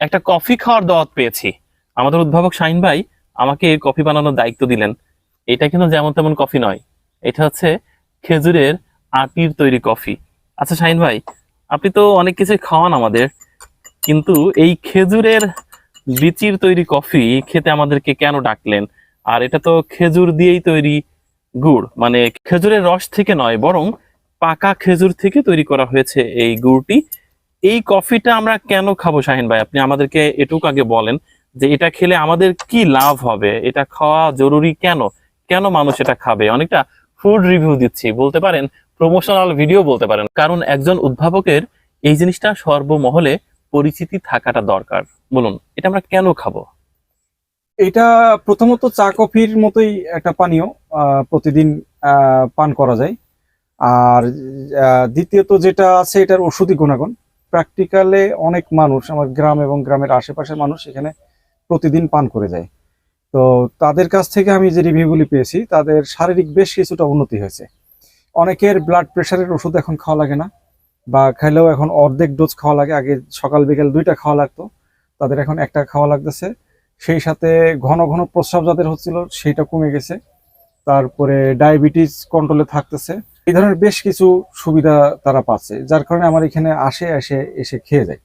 একটা কফি খাওয়ার দাওয়াত পেয়েছি। আমাদের উদ্ভাবক শাহিন ভাই আমাকে কফি বানানোর দায়িত্ব দিলেন। এটা কিন্তু যেমন তেমন কফি নয়। এটা হচ্ছে খেজুরের আটির তৈরি কফি। আচ্ছা শাহিন ভাই, আপনি তো অনেক কিছু খাওয়ান আমাদের, কিন্তু এই খেজুরের বিচির তৈরি কফি খেতে আমাদেরকে কেন ডাকলেন? আর এটা তো খেজুর দিয়েই তৈরি গুড়। মানে খেজুরের রস থেকে নয়, বরং পাকা খেজুর থেকে তৈরি করা হয়েছে এই গুড়টি। এই কফিটা আমরা কেন খাব শাহিন ভাই? আপনি আমাদেরকে এটুক আগে বলেন যে এটা খেলে আমাদের কি লাভ হবে? এটা খাওয়া জরুরি কেন? কেন মানুষ এটা খাবে? অনেকটা ফুড রিভিউ দিচ্ছি। বলতে পারেন প্রমোশনাল ভিডিও বলতে পারেন। কারণ একজন উদ্ভাবকের এই জিনিসটা সর্বমহলে পরিচিতি থাকাটা দরকার। বলুন, এটা আমরা কেন খাব? এটা প্রথমত চা কফির মতোই একটা পানীয় প্রতিদিন পান করা যায়। আর দ্বিতীয়ত যেটা আছে এটার ওষুধি গুণাগুণ। প্র্যাকটিক্যালে অনেক মানুষ, আমার গ্রাম এবং গ্রামের আশেপাশের মানুষ এখানে প্রতিদিন পান করে যায়। তো তাদের কাছ থেকে আমি যে রিভিউগুলি পেয়েছি, তাদের শারীরিক বেশ কিছুটা উন্নতি হয়েছে। অনেকের ব্লাড প্রেশারের ওষুধ এখন খাওয়া লাগে না, বা খাইলেও এখন অর্ধেক ডোজ খাওয়া লাগে। আগে সকাল, বিকেল দুইটা খাওয়া লাগতো, তাদের এখন একটা খাওয়া লাগতেছে। সেই সাথে ঘন ঘন প্রস্রাব যাদের হচ্ছিল, সেইটা কমে গেছে। তারপরে ডায়াবেটিস কন্ট্রোলে থাকতেছে। এই ধরনের বেশ কিছু সুবিধা তারা পাচ্ছে, যার কারণে আমার এখানে আসে, এসে এসে খেয়ে যায়।